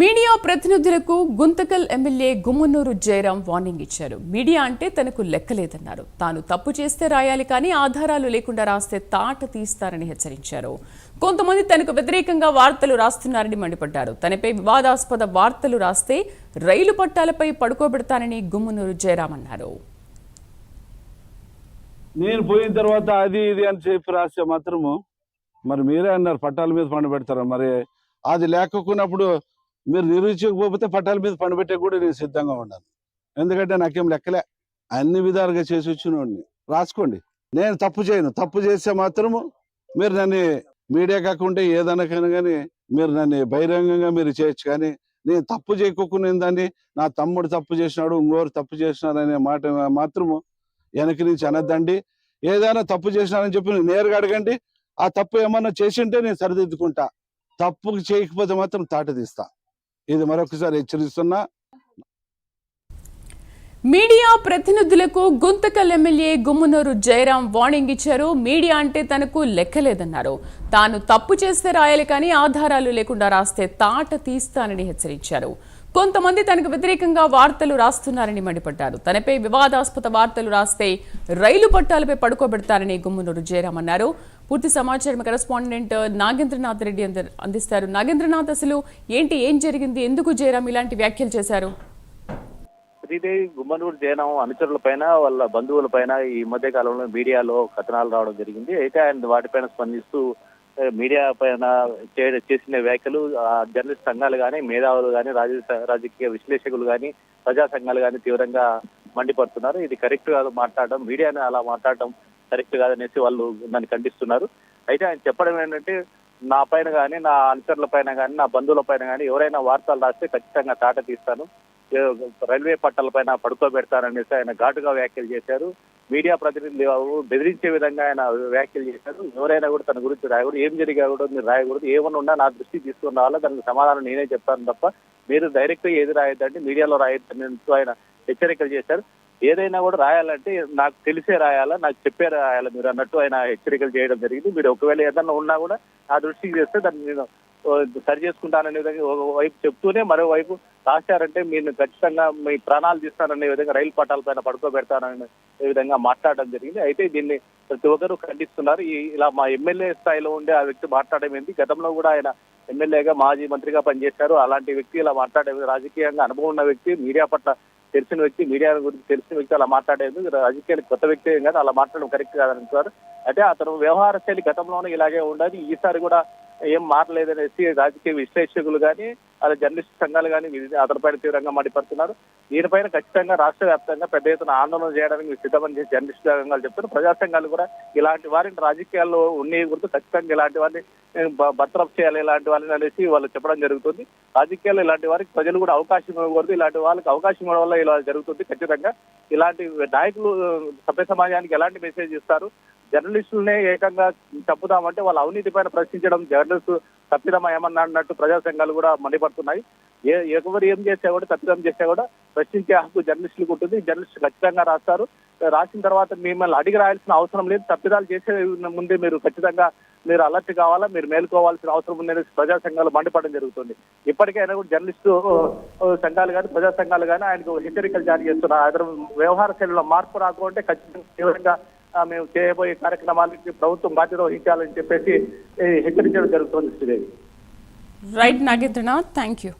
Media ప్రతినిధులకు Guntakal MLA Gummanur Jayaram warning ఇచ్చారు. Media అంటే తనకు లెక్కలేదన్నారు. తాను తప్పు చేస్తే రాయాలి కానీ ఆధారాలు లేకుండా రాస్తే తాట తీస్తారని హెచ్చరించారు. కొంతమంది తనకు వ్యతిరేకంగా వార్తలు రాస్తున్నారని మండిపడ్డారు. తనపై వివాదాస్పద వార్తలు రాస్తే రైలు పట్టాలపై పడుకోబెడతానని గుమ్మనూరు జయరాం అన్నారు. నేను పోయిన తర్వాత అది ఇది అని చెప్పి రాస్తే మాత్రము మరి మీరే అన్నారు పట్టాల మీద పండబెడతారు మరి? అది లేకపోయినప్పుడు మీరు నిరూపించకపోతే పట్టాల మీద పండుపెట్టే కూడా నేను సిద్ధంగా ఉన్నాను. ఎందుకంటే నాకేం లెక్కలే. అన్ని విధాలుగా చేసి వచ్చినోడిని రాసుకోండి. నేను తప్పు చేయను. తప్పు చేస్తే మాత్రము మీరు నన్ను మీడియా కాకుండా ఏదనకైనా కానీ మీరు నన్ను బహిరంగంగా మీరు చేయొచ్చు కానీ నేను తప్పు చేయకోకుండా దాన్ని నా తమ్ముడు తప్పు చేసినాడు ఇంకోరు తప్పు చేసినాడనే మాట మాత్రము వెనక నుంచి అనద్దండి. ఏదైనా తప్పు చేసినానని చెప్పి నేరుగా అడగండి. ఆ తప్పు ఏమన్నా చేసింటే నేను సరిదిద్దుకుంటా. తప్పు చేయకపోతే మాత్రం తాట తీస్తా. ఇది మరొకసారి హెచ్చరిస్తున్నా. మీడియా ప్రతినిధులకు గుంతకల్ ఎమ్మెల్యే గుమ్మనూరు జయరాం వార్నింగ్ ఇచ్చారు. మీడియా అంటే తనకు లెక్కలేదన్నారు. తాను తప్పు చేస్తే రాయాలి కానీ ఆధారాలు లేకుండా రాస్తే తాట తీస్తానని హెచ్చరించారు. కొంతమంది తనకు వ్యతిరేకంగా వార్తలు రాస్తున్నారని మండిపడ్డారు. తనపై వివాదాస్పద వార్తలు రాస్తే రైలు పట్టాలపై పడుకోబెడతారని గుమ్మనూరు జయరాం అన్నారు. పూర్తి సమాచారం కరెస్పాండెంట్ నాగేంద్రనాథ్ రెడ్డి అందిస్తారు. నాగేంద్రనాథ్ అసలు ఏంటి ఏం జరిగింది? ఎందుకు జయరాం ఇలాంటి వ్యాఖ్యలు చేశారు? ప్రతిదీ గుమ్మనూరు జయనం అనుచరుల పైన వాళ్ళ బంధువుల పైన ఈ మధ్య కాలంలో మీడియాలో కథనాలు రావడం జరిగింది. అయితే ఆయన వాటిపైన స్పందిస్తూ మీడియా పైన చేసిన వ్యాఖ్యలు ఆ, జర్నలిస్ట్ సంఘాలు కానీ మేధావులు కానీ రాజకీయ రాజకీయ విశ్లేషకులు కానీ ప్రజా సంఘాలు కానీ తీవ్రంగా మండిపడుతున్నారు. ఇది కరెక్ట్ కాదు మాట్లాడడం మీడియాని అలా మాట్లాడడం కరెక్ట్ కాదనేసి వాళ్ళు దాన్ని ఖండిస్తున్నారు. అయితే ఆయన చెప్పడం ఏంటంటే నా పైన కానీ నా అనుచరుల పైన కానీ నా బంధువుల పైన కానీ ఎవరైనా వార్తలు రాస్తే ఖచ్చితంగా తాట తీస్తాను. రైల్వే పట్టాల పైన పడుకోబెడతారనేసి ఆయన ఘాటుగా వ్యాఖ్యలు చేశారు. మీడియా ప్రతినిధులు బెదిరించే విధంగా ఆయన వ్యాఖ్యలు చేశారు. ఎవరైనా కూడా తన గురించి రాయకూడదు ఏం జరిగా కూడా మీరు రాయకూడదు. ఏమన్నా ఉన్నా నా దృష్టికి తీసుకుని రావాలా. దానికి సమాధానం నేనే చెప్తాను తప్ప మీరు డైరెక్ట్గా ఏది రాయొద్దంటే మీడియాలో రాయొద్దని ఆయన హెచ్చరికలు చేశారు. ఏదైనా కూడా రాయాలంటే నాకు తెలిసే రాయాలా నాకు చెప్పే రాయాలా మీరు అన్నట్టు ఆయన హెచ్చరికలు చేయడం జరిగింది. మీరు ఒకవేళ ఏదన్నా ఉన్నా కూడా నా దృష్టికి చేస్తే దాన్ని నేను సరి చేసుకుంటాననే విధంగా వైపు చెప్తూనే మరోవైపు రాశారంటే మీరు ఖచ్చితంగా మీ ప్రాణాలు తీస్తాననే విధంగా రైలు పట్టాల పైన పడుకోబెడతారనే విధంగా మాట్లాడడం జరిగింది. అయితే దీన్ని ప్రతి ఒక్కరూ ఖండిస్తున్నారు. ఈ ఇలా మా ఎమ్మెల్యే స్థాయిలో ఉండే ఆ వ్యక్తి మాట్లాడడం ఏంటి గతంలో కూడా ఆయన ఎమ్మెల్యేగా మాజీ మంత్రిగా పనిచేశారు. అలాంటి వ్యక్తి ఇలా మాట్లాడే రాజకీయంగా అనుభవం ఉన్న వ్యక్తి మీడియా పట్ల తెలిసిన వ్యక్తి మీడియా గురించి తెలిసిన వ్యక్తి అలా మాట్లాడేది రాజకీయానికి కొత్త వ్యక్తి ఏం కాదు అలా మాట్లాడడం కరెక్ట్ కాదంటారు అయితే అతను వ్యవహార శైలి గతంలోనే ఇలాగే ఉండదు. ఈసారి కూడా ఏం మారలేదనేసి రాజకీయ విశ్లేషకులు కానీ అలా జర్నలిస్ట్ సంఘాలు కానీ అతనిపైన తీవ్రంగా మండిపడుతున్నారు దీనిపైన ఖచ్చితంగా రాష్ట్ర వ్యాప్తంగా పెద్ద ఎత్తున ఆందోళన చేయడానికి సిద్ధమని చెప్పి జర్నలిస్ట్ సంఘాలు చెప్తున్నారు. ప్రజా సంఘాలు కూడా ఇలాంటి వారిని రాజకీయాల్లో ఉండే గుర్తు ఖచ్చితంగా ఇలాంటి వారిని బర్తరఫ్ చేయాలి ఇలాంటి వాళ్ళని అనేసి వాళ్ళు చెప్పడం జరుగుతుంది. రాజకీయాల్లో ఇలాంటి వారికి ప్రజలు కూడా అవకాశం ఇవ్వకూడదు. ఇలాంటి వాళ్ళకి అవకాశం ఇవ్వడం వల్ల ఇలా జరుగుతుంది ఖచ్చితంగా. ఇలాంటి నాయకులు సభ్య సమాజానికి ఎలాంటి మెసేజ్ ఇస్తారు? జర్నలిస్టులనే ఏకంగా చంపుదామంటే వాళ్ళ అవినీతి పైన ప్రశ్నించడం జర్నలిస్టు తప్పిదమా ఏమన్నా అన్నట్టు ప్రజా సంఘాలు కూడా మండిపడుతున్నాయి. ఏ ఎవరు ఏం చేసా కూడా తప్పిదం చేసా కూడా ప్రశ్నించే హక్కు జర్నలిస్టులకు ఉంటుంది. జర్నలిస్ట్ ఖచ్చితంగా రాస్తారు. రాసిన తర్వాత మిమ్మల్ని అడిగి రాయాల్సిన అవసరం లేదు. తప్పిదాలు చేసే ముందే మీరు ఖచ్చితంగా మీరు అలర్ట్ కావాలా? మీరు మేల్కోవాల్సిన అవసరం ఉందని ప్రజా సంఘాలు మండిపడడం జరుగుతుంది. ఇప్పటికైనా కూడా జర్నలిస్టు సంఘాలు కానీ ప్రజా సంఘాలు కానీ ఆయనకు హెచ్చరికలు జారీ చేస్తున్నారు. అతను వ్యవహార శైలిలో మార్పు రాకుంటే ఖచ్చితంగా తీవ్రంగా మేము చేయబోయే కార్యక్రమాలకి ప్రభుత్వం బాధ్యత వహించాలని చెప్పేసి హెచ్చరించడం జరుగుతుంది Sridevi. Right Nagendranath thank you